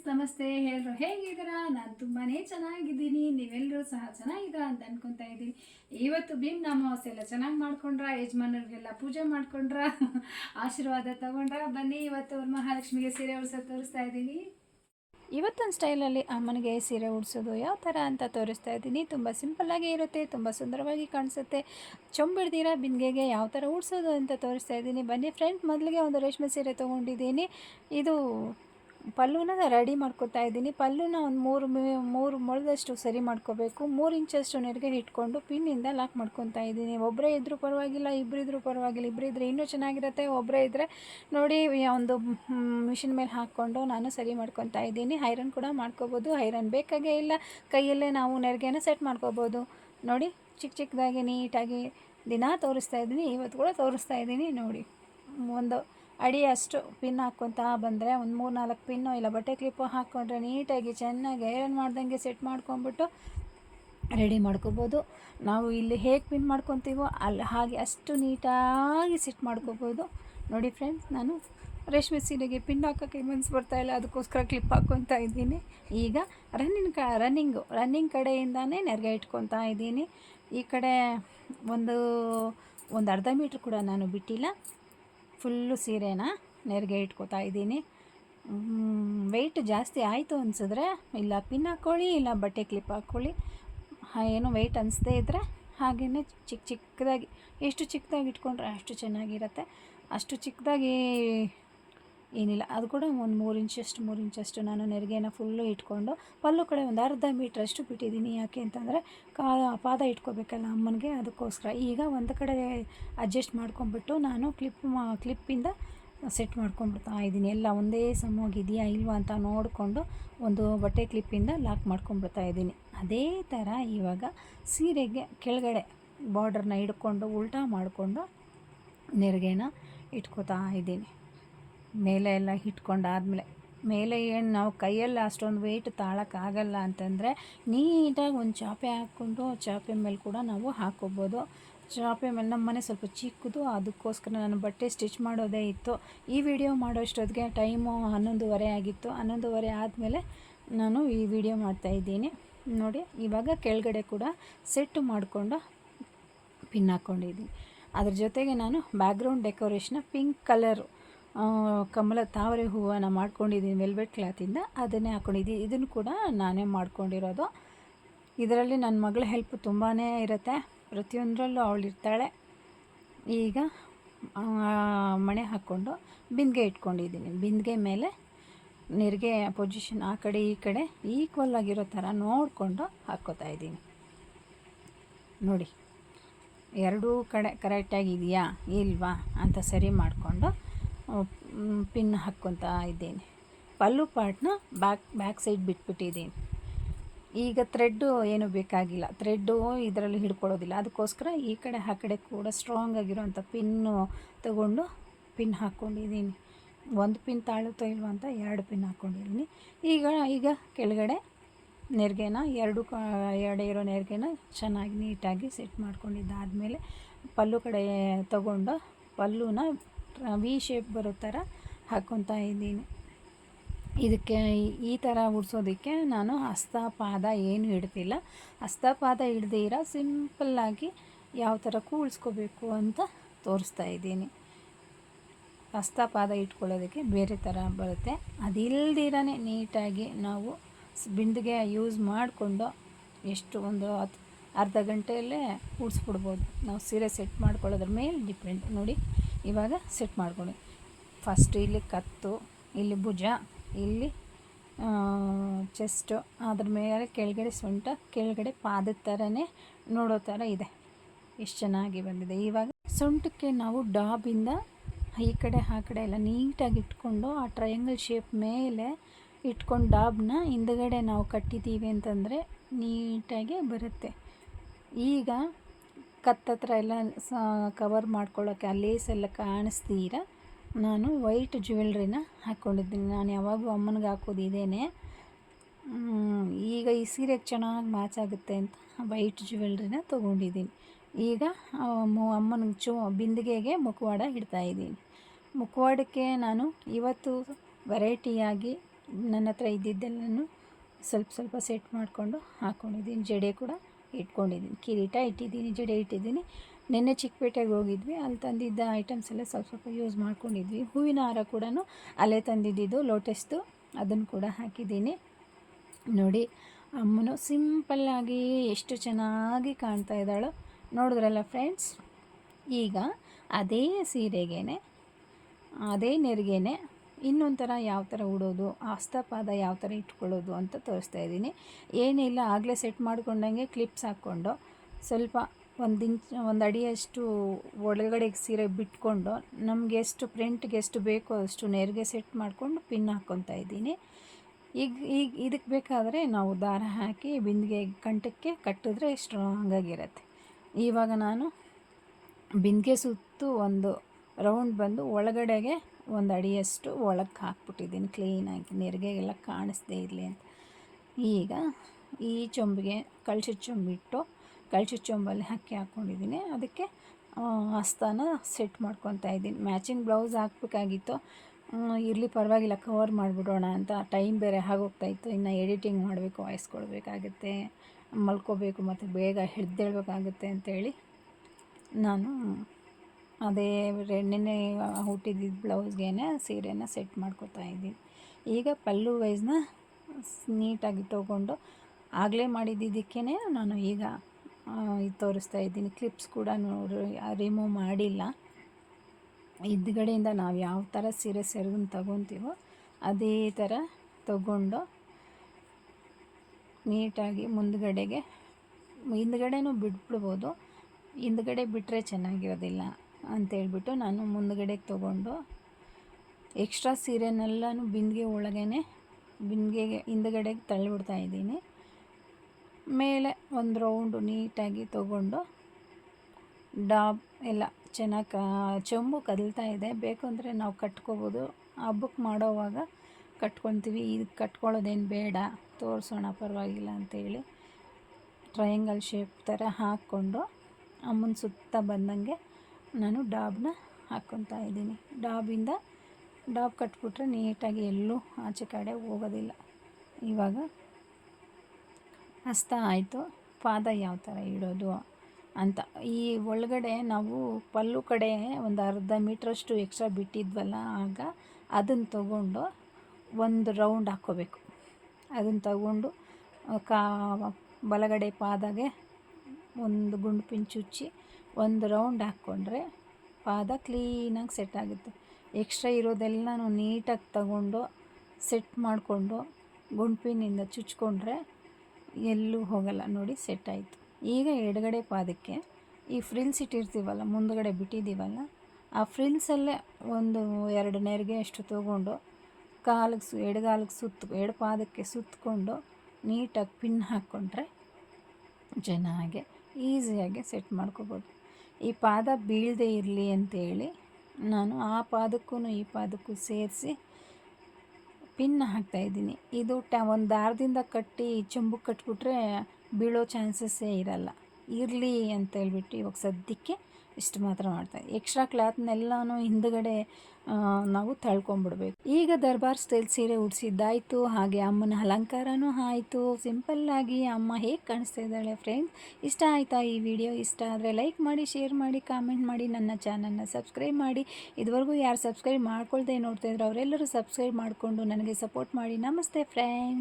Friends ನಮಸ್ತೆ. ಎಲ್ಲರೂ ಹೇಗಿದ್ದೀರಾ? ನಾನು ತುಂಬಾ ಚೆನ್ನಾಗಿದ್ದೀನಿ. ನೀವೆಲ್ಲರೂ ಸಹ ಚೆನ್ನಾಗಿದ್ದೀರಾ ಅಂತ ಅನ್ಕೊತಾ ಇದ್ದೀನಿ. ಇವತ್ತು ಭೀಮ್ ಅಮಾವಾಸ್ಯೆ ಎಲ್ಲ ಚೆನ್ನಾಗಿ ಮಾಡ್ಕೊಂಡ್ರ? ಯಜಮಾನರಿಗೆಲ್ಲ ಪೂಜೆ ಮಾಡ್ಕೊಂಡ್ರ? ಆಶೀರ್ವಾದ ತಗೊಂಡ್ರ? ಬನ್ನಿ, ಇವತ್ತು ಅವ್ರ ಮಹಾಲಕ್ಷ್ಮಿಗೆ ಸೀರೆ ಉಡ್ಸೋದು ತೋರಿಸ್ತಾ ಇದ್ದೀನಿ. ಇವತ್ತೊಂದು ಸ್ಟೈಲಲ್ಲಿ ಅಮ್ಮನಿಗೆ ಸೀರೆ ಉಡಿಸೋದು ಯಾವ ಥರ ಅಂತ ತೋರಿಸ್ತಾ ಇದ್ದೀನಿ. ತುಂಬ ಸಿಂಪಲ್ಲಾಗಿ ಇರುತ್ತೆ, ತುಂಬ ಸುಂದರವಾಗಿ ಕಾಣಿಸುತ್ತೆ. ಚೊಂಬಿಡ್ದಿರ ಬಿಂದಿಗೆಗೆ ಯಾವ ಥರ ಉಡಿಸೋದು ಅಂತ ತೋರಿಸ್ತಾ ಇದ್ದೀನಿ. ಬನ್ನಿ ಫ್ರೆಂಡ್ ಮೊದಲಿಗೆ ಒಂದು ರೇಷ್ಮೆ ಸೀರೆ ತೊಗೊಂಡಿದ್ದೀನಿ. ಇದು ಪಲ್ಲುನ ರೆಡಿ ಮಾಡ್ಕೊತಾ ಇದ್ದೀನಿ. ಪಲ್ಲುನ ಒಂದು ಮೂರು ಮೂರು ಮೊಳದಷ್ಟು ಸರಿ ಮಾಡ್ಕೋಬೇಕು. ಮೂರು ಇಂಚಷ್ಟು ನೆರಿಗೆ ಇಟ್ಕೊಂಡು ಪಿನ್ನಿಂದ ಲಾಕ್ ಮಾಡ್ಕೊತಾ ಇದ್ದೀನಿ. ಒಬ್ಬರೇ ಇದ್ದರೂ ಪರವಾಗಿಲ್ಲ ಇಬ್ಬರು ಇದ್ದರೂ ಪರವಾಗಿಲ್ಲ. ಇಬ್ಬರು ಇದ್ದರೆ ಇನ್ನೂ ಚೆನ್ನಾಗಿರುತ್ತೆ. ಒಬ್ಬರೇ ಇದ್ದರೆ ನೋಡಿ ಒಂದು ಮಿಷಿನ್ ಮೇಲೆ ಹಾಕ್ಕೊಂಡು ನಾನು ಸರಿ ಮಾಡ್ಕೊತಾ ಇದ್ದೀನಿ. ಐರನ್ ಕೂಡ ಮಾಡ್ಕೋಬೋದು. ಐರನ್ ಬೇಕಾಗೇ ಇಲ್ಲ. ಕೈಯಲ್ಲೇ ನಾವು ನೆರಿಗೆನ ಸೆಟ್ ಮಾಡ್ಕೋಬೋದು. ನೋಡಿ ಚಿಕ್ಕ ಚಿಕ್ಕದಾಗಿ ನೀಟಾಗಿ ದಿನ ತೋರಿಸ್ತಾ ಇದ್ದೀನಿ. ಇವತ್ತು ಕೂಡ ತೋರಿಸ್ತಾ ಇದ್ದೀನಿ. ನೋಡಿ, ಒಂದು ಅಡಿ ಅಷ್ಟು ಪಿನ್ ಹಾಕ್ಕೊತಾ ಬಂದರೆ ಒಂದು ಮೂರು ನಾಲ್ಕು ಪಿನ್ನು ಇಲ್ಲ. ಬಟ್ಟೆ ಕ್ಲಿಪ್ಪು ಹಾಕ್ಕೊಂಡ್ರೆ ನೀಟಾಗಿ ಚೆನ್ನಾಗಿ ಐರನ್ ಮಾಡ್ದಂಗೆ ಸೆಟ್ ಮಾಡ್ಕೊಂಬಿಟ್ಟು ರೆಡಿ ಮಾಡ್ಕೋಬೋದು. ನಾವು ಇಲ್ಲಿ ಹೇಗೆ ಪಿನ್ ಮಾಡ್ಕೊತೀವೋ ಅಲ್ಲಿ ಹಾಗೆ ಅಷ್ಟು ನೀಟಾಗಿ ಸೆಟ್ ಮಾಡ್ಕೋಬೋದು. ನೋಡಿ ಫ್ರೆಂಡ್ಸ್ ನಾನು ರೇಷ್ಮೆ ಸೀರೆಗೆ ಪಿನ್ ಹಾಕೋಕ್ಕೆ ಮನ್ಸು ಬರ್ತಾಯಿಲ್ಲ ಅದಕ್ಕೋಸ್ಕರ ಕ್ಲಿಪ್ ಹಾಕ್ಕೊತಾ ಇದ್ದೀನಿ. ಈಗ ರನ್ನಿಂಗ್ ಕ ರನ್ನಿಂಗು ರನ್ನಿಂಗ್ ಕಡೆಯಿಂದನೇ ನೆರಿಗೆ ಇಟ್ಕೊತಾ ಇದ್ದೀನಿ. ಈ ಕಡೆ ಒಂದು ಒಂದು ಅರ್ಧ ಮೀಟ್ರ್ ಕೂಡ ನಾನು ಬಿಟ್ಟಿಲ್ಲ. ಫುಲ್ಲು ಸೀರೆನ ನೆರಿಗೆ ಇಟ್ಕೊತಾ ಇದ್ದೀನಿ. ವೆಯ್ಟ್ ಜಾಸ್ತಿ ಆಯಿತು ಅನಿಸಿದ್ರೆ, ಇಲ್ಲ ಪಿನ್ ಹಾಕ್ಕೊಳ್ಳಿ ಇಲ್ಲ ಬಟ್ಟೆ ಕ್ಲಿಪ್ ಹಾಕ್ಕೊಳ್ಳಿ ಏನು ವೆಯ್ಟ್ ಅನಿಸದೇ ಇದ್ದರೆ ಹಾಗೆಯೇ ಚಿಕ್ಕ ಚಿಕ್ಕದಾಗಿ, ಎಷ್ಟು ಚಿಕ್ಕದಾಗಿ ಇಟ್ಕೊಂಡ್ರೆ ಅಷ್ಟು ಚೆನ್ನಾಗಿರುತ್ತೆ. ಅಷ್ಟು ಚಿಕ್ಕದಾಗಿ ಏನಿಲ್ಲ. ಅದು ಕೂಡ ಒಂದು ಮೂರು ಇಂಚಷ್ಟು ಮೂರು ಇಂಚಷ್ಟು ನಾನು ನೆರಿಗೆನ ಫುಲ್ಲು ಇಟ್ಕೊಂಡು, ಪಲ್ಲು ಕಡೆ ಒಂದು ಅರ್ಧ ಮೀಟ್ರಷ್ಟು ಬಿಟ್ಟಿದ್ದೀನಿ. ಯಾಕೆ ಅಂತಂದರೆ, ಕಾ, ಪಾದ ಇಟ್ಕೋಬೇಕಲ್ಲ ಅಮ್ಮನಿಗೆ, ಅದಕ್ಕೋಸ್ಕರ. ಈಗ ಒಂದು ಕಡೆ ಅಡ್ಜಸ್ಟ್ ಮಾಡ್ಕೊಂಬಿಟ್ಟು ನಾನು ಕ್ಲಿಪ್ ಮಾ ಕ್ಲಿಪ್ಪಿಂದ ಸೆಟ್ ಮಾಡ್ಕೊಂಡ್ಬಿಡ್ತಾ ಇದ್ದೀನಿ. ಎಲ್ಲ ಒಂದೇ ಸಮವಾಗಿದೆಯಾ ಇಲ್ವಾ ಅಂತ ನೋಡಿಕೊಂಡು ಒಂದು ಬಟ್ಟೆ ಕ್ಲಿಪ್ಪಿಂದ ಲಾಕ್ ಮಾಡ್ಕೊಂಬಿಡ್ತಾ ಇದ್ದೀನಿ. ಅದೇ ಥರ ಇವಾಗ ಸೀರೆಗೆ ಕೆಳಗಡೆ ಬಾರ್ಡರ್ನ ಹಿಡ್ಕೊಂಡು, ಉಲ್ಟಾ ಮಾಡಿಕೊಂಡು ನೆರಿಗೆನ ಇಟ್ಕೋತಾ ಇದ್ದೀನಿ. ಮೇಲೆ ಎಲ್ಲ ಇಟ್ಕೊಂಡಾದ್ಮೇಲೆ, ಮೇಲೆ ಏನು ನಾವು ಕೈಯಲ್ಲಿ ಅಷ್ಟೊಂದು ವೆಯ್ಟ್ ತಾಳೋಕ್ಕಾಗಲ್ಲ ಅಂತಂದರೆ ನೀಟಾಗಿ ಒಂದು ಚಾಪೆ ಹಾಕ್ಕೊಂಡು ಚಾಪೆ ಮೇಲೆ ಕೂಡ ನಾವು ಹಾಕ್ಕೋಬೋದು. ಚಾಪೆ ಮೇಲೆ ನಮ್ಮ ಮನೆ ಸ್ವಲ್ಪ ಚಿಕ್ಕದು, ಅದಕ್ಕೋಸ್ಕರ ನಾನು ಬಟ್ಟೆ ಸ್ಟಿಚ್ ಮಾಡೋದೇ ಇತ್ತು. ಈ ವಿಡಿಯೋ ಮಾಡೋಷ್ಟೊತ್ತಿಗೆ ಟೈಮು ಹನ್ನೊಂದುವರೆ ಆಗಿತ್ತು. ಹನ್ನೊಂದುವರೆ ಆದಮೇಲೆ ನಾನು ಈ ವಿಡಿಯೋ ಮಾಡ್ತಾಯಿದ್ದೀನಿ ನೋಡಿ, ಇವಾಗ ಕೆಳಗಡೆ ಕೂಡ ಸೆಟ್ ಮಾಡಿಕೊಂಡು ಪಿನ್ ಹಾಕ್ಕೊಂಡಿದ್ದೀನಿ ಅದ್ರ ಜೊತೆಗೆ ನಾನು ಬ್ಯಾಕ್ಗ್ರೌಂಡ್ ಡೆಕೋರೇಷನ್ನ ಪಿಂಕ್ ಕಲರು ಕಮಲ ತಾವರೆ ಹೂವನ್ನು ಮಾಡ್ಕೊಂಡಿದ್ದೀನಿ ವೆಲ್ವೆಟ್ ಕ್ಲಾತಿಂದ ಅದನ್ನೇ ಹಾಕ್ಕೊಂಡಿದ್ದೀನಿ ಇದನ್ನು ಕೂಡ ನಾನೇ ಮಾಡ್ಕೊಂಡಿರೋದು. ಇದರಲ್ಲಿ ನನ್ನ ಮಗಳ ಹೆಲ್ಪ್ ತುಂಬಾ ಇರುತ್ತೆ. ಪ್ರತಿಯೊಂದರಲ್ಲೂ ಅವಳಿರ್ತಾಳೆ ಈಗ ಮಣೆ ಹಾಕ್ಕೊಂಡು ಬಿಂದಿಗೆ ಇಟ್ಕೊಂಡಿದ್ದೀನಿ ಬಿಂದಿಗೆ ಮೇಲೆ ನೆರಿಗೆ ಪೊಸಿಷನ್ ಆ ಕಡೆ, ಈ ಕಡೆ ಈಕ್ವಲ್ ಆಗಿರೋ ಥರ ನೋಡಿಕೊಂಡು ಹಾಕ್ಕೋತಾ ಇದ್ದೀನಿ. ನೋಡಿ, ಎರಡೂ ಕಡೆ ಕರೆಕ್ಟಾಗಿ ಇದೆಯಾ ಇಲ್ವಾ ಅಂತ ಸರಿ ಮಾಡಿಕೊಂಡು ಪಿನ್ ಹಾಕ್ಕೊತಾ ಇದ್ದೀನಿ. ಪಲ್ಲು ಪಾರ್ಟ್ನ ಬ್ಯಾಕ್ ಬ್ಯಾಕ್ ಸೈಡ್ ಬಿಟ್ಬಿಟ್ಟಿದ್ದೀನಿ. ಈಗ ಥ್ರೆಡ್ಡು ಏನು ಬೇಕಾಗಿಲ್ಲ. ಥ್ರೆಡ್ಡು ಇದರಲ್ಲಿ ಹಿಡ್ಕೊಳ್ಳೋದಿಲ್ಲ. ಅದಕ್ಕೋಸ್ಕರ ಈ ಕಡೆ, ಆ ಕಡೆ ಕೂಡ ಸ್ಟ್ರಾಂಗ್ ಆಗಿರೋಂಥ ಪಿನ್ನು ತಗೊಂಡು ಪಿನ್ ಹಾಕ್ಕೊಂಡಿದ್ದೀನಿ ಒಂದು ಪಿನ್ ತಾಳುತ್ತೋ ಇಲ್ವೋ ಅಂತ ಎರಡು ಪಿನ್ ಹಾಕ್ಕೊಂಡಿದ್ದೀನಿ ಈಗ ಈಗ ಕೆಳಗಡೆ ನೆರಿಗೆನ, ಎರಡು ಎರಡು ಎರಡೇ ಇರೋ ನೆರಿಗೆನ ಚೆನ್ನಾಗಿ ನೀಟಾಗಿ ಸೆಟ್ ಮಾಡ್ಕೊಂಡಿದ್ದಾದಮೇಲೆ ಪಲ್ಲು ಕಡೆ ತಗೊಂಡು ಪಲ್ಲುನ ವಿ ಶೇಪ್ ಬರೋ ಥರ ಹಾಕ್ಕೊತಾ ಇದ್ದೀನಿ. ಇದಕ್ಕೆ ಈ- ಥರ ಉಡ್ಸೋದಕ್ಕೆ ನಾನು ಹಸ್ತ ಪಾದ ಏನು ಹಿಡ್ತಿಲ್ಲ ಹಸ್ತ ಪಾದ ಇರೋ ಸಿಂಪಲ್ಲಾಗಿ ಯಾವ ಥರ ಕೂಳ್ಸ್ಕೋಬೇಕು ಅಂತ ತೋರಿಸ್ತಾ ಇದ್ದೀನಿ. ಹಸ್ತ ಪಾದ ಇಟ್ಕೊಳ್ಳೋದಕ್ಕೆ ಬೇರೆ ಥರ ಬರುತ್ತೆ. ಅದಿಲ್ದಿರನೇ ನೀಟಾಗಿ ನಾವು ಬಿಂದಿಗೆ ಯೂಸ್ ಮಾಡಿಕೊಂಡು ಎಷ್ಟು ಒಂದು ಹತ್ತು ಅರ್ಧ ಗಂಟೆಯಲ್ಲೇ ಉಡ್ಸ್ಬಿಡ್ಬೋದು ನಾವು ಸೀರೆ ಸೆಟ್ ಮಾಡ್ಕೊಳ್ಳೋದ್ರ ಮೇಲೆ ಡಿಪೆಂಡ್ ನೋಡಿ. ಇವಾಗ ಸೆಟ್ ಮಾಡ್ಕೊಳ್ಳಿ. ಫಸ್ಟ್ ಇಲ್ಲಿ ಕತ್ತು, ಇಲ್ಲಿ ಭುಜ, ಇಲ್ಲಿ ಚೆಸ್ಟು ಅದ್ರ ಮೇಲೆ ಕೆಳಗಡೆ ಸೊಂಟ ಕೆಳಗಡೆ ಪಾದದ ಥರನೇ ನೋಡೋ ಥರ ಇದೆ. ಎಷ್ಟು ಚೆನ್ನಾಗಿ ಬಂದಿದೆ. ಇವಾಗ ಸೊಂಟಕ್ಕೆ ನಾವು ಡಾಬಿಂದ ಈ ಕಡೆ, ಆ ಕಡೆ ಎಲ್ಲ ನೀಟಾಗಿ ಇಟ್ಕೊಂಡು, ಆ ಟ್ರಯಾಂಗಲ್ ಶೇಪ್ ಮೇಲೆ ಇಟ್ಕೊಂಡು ಡಾಬ್ನ ಹಿಂದುಗಡೆ ನಾವು ಕಟ್ಟಿದ್ದೀವಿ ಅಂತಂದರೆ ನೀಟಾಗಿ ಬರುತ್ತೆ. ಈಗ ಕತ್ತತ್ರ ಎಲ್ಲ ಕವರ್ ಮಾಡ್ಕೊಳ್ಳೋಕ್ಕೆ ಆ ಲೇಸ್ ಎಲ್ಲ ಕಾಣಿಸ್ತೀರ? ನಾನು ವೈಟ್ ಜ್ಯುವೆಲ್ರಿನ ಹಾಕ್ಕೊಂಡಿದ್ದೀನಿ. ನಾನು ಯಾವಾಗಲೂ ಅಮ್ಮನಿಗೆ ಹಾಕೋದು ಇದೇನೆ. ಈಗ ಈ ಸೀರೆಗೆ ಚೆನ್ನಾಗಿ ಮ್ಯಾಚ್ ಆಗುತ್ತೆ ಅಂತ ವೈಟ್ ಜ್ಯುವೆಲ್ರಿನ ತೊಗೊಂಡಿದ್ದೀನಿ. ಈಗ ಅಮ್ಮನ ಚು, ಬಿಂದಿಗೆಗೆ ಮುಖವಾಡ ಇಡ್ತಾ ಇದ್ದೀನಿ. ಮುಖವಾಡಕ್ಕೆ ನಾನು ಇವತ್ತು ವೆರೈಟಿಯಾಗಿ ನನ್ನ ಹತ್ರ ಇದ್ದಿದ್ದೆಲ್ಲನೂ ಸ್ವಲ್ಪ ಸ್ವಲ್ಪ ಸೆಟ್ ಮಾಡಿಕೊಂಡು ಹಾಕ್ಕೊಂಡಿದ್ದೀನಿ ಜಡೆ ಕೂಡ ಇಟ್ಕೊಂಡಿದ್ದೀನಿ. ಕಿರೀಟ ಇಟ್ಟಿದ್ದೀನಿ, ಜಡೆ ಇಟ್ಟಿದ್ದೀನಿ. ನಿನ್ನೆ ಚಿಕ್ಕಪೇಟೆಗೆ ಹೋಗಿದ್ವಿ. ಅಲ್ಲಿ ತಂದಿದ್ದ ಐಟಮ್ಸ್ ಎಲ್ಲ ಸ್ವಲ್ಪ ಸ್ವಲ್ಪ ಯೂಸ್ ಮಾಡ್ಕೊಂಡಿದ್ವಿ. ಹೂವಿನ ಹಾರ ಕೂಡ ಅಲ್ಲೇ ತಂದಿದ್ದಿದ್ದು, ಲೋಟಸ್ದು. ಅದನ್ನು ಕೂಡ ಹಾಕಿದ್ದೀನಿ. ನೋಡಿ, ಅಮ್ಮನು ಸಿಂಪಲ್ಲಾಗಿ ಎಷ್ಟು ಚೆನ್ನಾಗಿ ಕಾಣ್ತಾ ಇದ್ದಾಳೋ. ನೋಡಿದ್ರಲ್ಲ ಫ್ರೆಂಡ್ಸ್ ಈಗ ಅದೇ ಸೀರೆಗೇ ಅದೇ ನೆರಿಗೆನೆ ಇನ್ನೊಂಥರ ಯಾವ ಥರ ಉಡೋದು ಹಸ್ತಪಾದ ಯಾವ ಥರ ಇಟ್ಕೊಳ್ಳೋದು ಅಂತ ತೋರಿಸ್ತಾ ಇದ್ದೀನಿ. ಏನಿಲ್ಲ ಆಗಲೇ ಸೆಟ್ ಮಾಡ್ಕೊಂಡಂಗೆ ಕ್ಲಿಪ್ಸ್ ಹಾಕ್ಕೊಂಡು ಸ್ವಲ್ಪ ಒಂದು ಇಂಚ್, ಒಂದು ಅಡಿಯಷ್ಟು ಒಳಗಡೆ ಸೀರೆ ಬಿಟ್ಕೊಂಡು ನಮಗೆ ಎಷ್ಟು ಪ್ರಿಂಟ್ಗೆ ಎಷ್ಟು ಬೇಕೋ ಅಷ್ಟು ನೆರಿಗೆ ಸೆಟ್ ಮಾಡಿಕೊಂಡು ಪಿನ್ ಹಾಕ್ಕೊತಾ ಇದ್ದೀನಿ. ಈಗ ಈಗ ಇದಕ್ಕೆ ಬೇಕಾದರೆ ನಾವು ದಾರ ಹಾಕಿ ಬಿಂದಿಗೆ ಕಂಠಕ್ಕೆ ಕಟ್ಟಿದ್ರೆ ಸ್ಟ್ರಾಂಗಾಗಿರುತ್ತೆ ಇವಾಗ ನಾನು ಬಿಂದಿಗೆ ಸುತ್ತು ಒಂದು ರೌಂಡ್ ಬಂದು ಒಳಗಡೆಗೆ ಒಂದು ಅಡಿಯಷ್ಟು ಒಳಗೆ ಹಾಕ್ಬಿಟ್ಟಿದ್ದೀನಿ. ಕ್ಲೀನಾಗಿ ನೆರಿಗೆಗೆಲ್ಲ ಕಾಣಿಸ್ದೇ ಇರಲಿ ಅಂತ. ಈಗ ಈ ಚೊಂಬಿಗೆ ಕಳ್ಸಿದ ಚೊಂಬಿಟ್ಟು ಕಳ್ಸಿದ ಚೊಂಬಲ್ಲಿ ಹಾಕಿ ಹಾಕ್ಕೊಂಡಿದ್ದೀನಿ. ಅದಕ್ಕೆ ಹಸ್ತನ ಸೆಟ್ ಮಾಡ್ಕೊತಾ ಇದ್ದೀನಿ. ಮ್ಯಾಚಿಂಗ್ ಬ್ಲೌಸ್ ಹಾಕ್ಬೇಕಾಗಿತ್ತು. ಇರಲಿ ಪರವಾಗಿಲ್ಲ ಕವರ್ ಮಾಡಿಬಿಡೋಣ ಅಂತ. ಟೈಮ್ ಬೇರೆ ಆಗೋಗ್ತಾಯಿತ್ತು ಇನ್ನು ಎಡಿಟಿಂಗ್ ಮಾಡಬೇಕು ವಾಯ್ಸ್ ಕೊಡಬೇಕಾಗುತ್ತೆ ಮಲ್ಕೋಬೇಕು, ಮತ್ತು ಬೇಗ ಹಿಡ್ದೇಳ್ಬೇಕಾಗುತ್ತೆ ಅಂತೇಳಿ ನಾನು ಅದೇ ನೆನ್ನೆ ಹುಟ್ಟಿದ್ದ ಬ್ಲೌಸ್ಗೆ ಸೀರೆನ ಸೆಟ್ ಮಾಡ್ಕೊತಾ ಇದ್ದೀನಿ ಈಗ ಪಲ್ಲು ವೈಸ್ನ ನೀಟಾಗಿ ತೊಗೊಂಡು ಆಗಲೇ ಮಾಡಿದ್ದಿದ್ದಕ್ಕೇ ನಾನು ಈಗ ಇದು ತೋರಿಸ್ತಾ ಇದ್ದೀನಿ. ಕ್ಲಿಪ್ಸ್ ಕೂಡ ರಿಮೂವ್ ಮಾಡಿಲ್ಲ. ಇದ್ಗಡೆಯಿಂದ ನಾವು ಯಾವ ಥರ ಸೀರೆ ಸೆರಗನ್ನು ತಗೊತೀವೋ ಅದೇ ಥರ ತಗೊಂಡು ನೀಟಾಗಿ ಮುಂದ್ಗಡೆಗೆ, ಹಿಂದ್ಗಡೆನೂ ಬಿಟ್ಬಿಡ್ಬೋದು. ಹಿಂದ್ಗಡೆ ಬಿಟ್ಟರೆ ಚೆನ್ನಾಗಿರೋದಿಲ್ಲ. ಅಂತೇಳ್ಬಿಟ್ಟು ನಾನು ಮುಂದ್ಗಡೆಗೆ ತೊಗೊಂಡು ಎಕ್ಸ್ಟ್ರಾ ಸೀರೆನೆಲ್ಲನೂ ಬಿಂದಿಗೆ ಒಳಗೇ ಬಿಂದಿಗೆಗೆ ಹಿಂದ್ಗಡೆಗೆ ತಳ್ಳಿಬಿಡ್ತಾ ಇದ್ದೀನಿ. ಮೇಲೆ ಒಂದು ರೌಂಡು ನೀಟಾಗಿ ತೊಗೊಂಡು ಡಾಬ್ ಎಲ್ಲ ಚೆನ್ನಾಗಿ ಚೊಂಬು ಕದಲ್ತಾ ಇದೆ. ಬೇಕು ಅಂದರೆ ನಾವು ಕಟ್ಕೋಬೋದು. ಹಬ್ಬಕ್ಕೆ ಮಾಡೋವಾಗ ಕಟ್ಕೊತೀವಿ ಇದು ಕಟ್ಕೊಳ್ಳೋದೇನು ಬೇಡ. ತೋರಿಸೋಣ ಪರವಾಗಿಲ್ಲ ಅಂತೇಳಿ ಟ್ರಯಾಂಗಲ್ ಶೇಪ್ ಥರ ಹಾಕ್ಕೊಂಡು ಅಮ್ಮನ ಸುತ್ತ ಬಂದಂಗೆ ನಾನು ಡಾಬ್ನ ಹಾಕ್ಕೊತಾ ಇದ್ದೀನಿ. ಡಾಬಿಂದ ಡಾಬ್ ಕಟ್ಬಿಟ್ರೆ ನೀಟಾಗಿ ಎಲ್ಲೂ ಆಚೆ ಕಡೆ ಹೋಗೋದಿಲ್ಲ. ಇವಾಗ ಹಸ್ತ ಆಯಿತು. ಪಾದ ಯಾವ ಥರ ಇಡೋದು ಅಂತ. ಈ ಒಳಗಡೆ ನಾವು ಪಲ್ಲು ಕಡೆ ಒಂದು ಅರ್ಧ ಮೀಟ್ರಷ್ಟು ಎಕ್ಸ್ಟ್ರಾ ಬಿಟ್ಟಿದ್ವಲ್ಲ, ಆಗ ಅದನ್ನು ತಗೊಂಡು ಒಂದು ರೌಂಡ್ ಹಾಕ್ಕೋಬೇಕು. ಅದನ್ನು ತಗೊಂಡು ಕಾ ಬಲಗಡೆ ಪಾದಗೆ ಒಂದು ಗುಂಡು ಪಿನ್ ಚುಚ್ಚಿ ಒಂದು ರೌಂಡ್ ಹಾಕ್ಕೊಂಡ್ರೆ ಪಾದ ಕ್ಲೀನಾಗಿ ಸೆಟ್ ಆಗುತ್ತೆ. ಎಕ್ಸ್ಟ್ರಾ ಇರೋದೆಲ್ಲ ನಾನು ನೀಟಾಗಿ ತಗೊಂಡು, ಸೆಟ್ ಮಾಡಿಕೊಂಡು ಗುಂಡ್ಪಿನಿಂದ ಚುಚ್ಕೊಂಡ್ರೆ ಎಲ್ಲೂ ಹೋಗಲ್ಲ. ನೋಡಿ, ಸೆಟ್ ಆಯಿತು. ಈಗ ಎಡಗಡೆ ಪಾದಕ್ಕೆ ಈ ಫ್ರಿಲ್ಸ್ ಇಟ್ಟಿರ್ತೀವಲ್ಲ, ಮುಂದುಗಡೆ ಬಿಟ್ಟಿದ್ದೀವಲ್ಲ, ಆ ಫ್ರಿಲ್ಸಲ್ಲೇ ಒಂದು ಎರಡು ನೆರಿಗೆ ಅಷ್ಟು ತೊಗೊಂಡು, ಕಾಲಿಗೆ ಸು, ಎಡಗಾಲಿಗೆ ಸುತ್ತ, ಎಡ ಪಾದಕ್ಕೆ ಸುತ್ತಕೊಂಡು ನೀಟಾಗಿ ಪಿನ್ ಹಾಕ್ಕೊಂಡ್ರೆ ಚೆನ್ನಾಗೆ ಈಸಿಯಾಗಿ ಸೆಟ್ ಮಾಡ್ಕೋಬೋದು. ಈ ಪಾದ ಬೀಳದೆ ಇರಲಿ ಅಂತೇಳಿ ನಾನು ಆ ಪಾದಕ್ಕೂ ಈ ಪಾದಕ್ಕೂ ಸೇರಿಸಿ ಪಿನ್ ಹಾಕ್ತಾಯಿದ್ದೀನಿ ಇದು ಟ ಒಂದು ದಾರದಿಂದ ಕಟ್ಟಿ ಚಂಬು ಕಟ್ಬಿಟ್ರೆ ಬೀಳೋ ಚಾನ್ಸಸ್ಸೇ ಇರಲ್ಲ. ಇರಲಿ ಅಂತ ಹೇಳ್ಬಿಟ್ಟು ಇವಾಗ ಸದ್ಯಕ್ಕೆ ಇಷ್ಟು ಮಾತ್ರ ಮಾಡ್ತಾರೆ ಎಕ್ಸ್ಟ್ರಾ ಕ್ಲಾತ್ನೆಲ್ಲನೂ ಹಿಂದುಗಡೆ ನಾವು ತಳ್ಕೊಂಬಿಡ್ಬೇಕು. ಈಗ ದರ್ಬಾರ್ ಸ್ಟೈಲ್ ಸೀರೆ ಉಡಿಸಿದ್ದಾಯಿತು, ಹಾಗೆ ಅಮ್ಮನ ಅಲಂಕಾರನೂ ಆಯಿತು. ಸಿಂಪಲ್ಲಾಗಿ ಅಮ್ಮ ಹೇಗೆ ಕಾಣಿಸ್ತಾ ಇದ್ದಾಳೆ ಫ್ರೆಂಡ್ಸ್ ಇಷ್ಟ ಆಯಿತಾ ಈ ವಿಡಿಯೋ ಇಷ್ಟ ಆದರೆ ಲೈಕ್ ಮಾಡಿ ಶೇರ್ ಮಾಡಿ ಕಾಮೆಂಟ್ ಮಾಡಿ, ನನ್ನ ಚಾನಲ್ನ ಸಬ್ಸ್ಕ್ರೈಬ್ ಮಾಡಿ. ಇದುವರೆಗೂ ಯಾರು ಸಬ್ಸ್ಕ್ರೈಬ್ ಮಾಡ್ಕೊಳ್ದೆ ನೋಡ್ತಾ ಇದ್ರು ಅವರೆಲ್ಲರೂ ಸಬ್ಸ್ಕ್ರೈಬ್ ಮಾಡಿಕೊಂಡು ನನಗೆ ಸಪೋರ್ಟ್ ಮಾಡಿ. ನಮಸ್ತೆ ಫ್ರೆಂಡ್ಸ್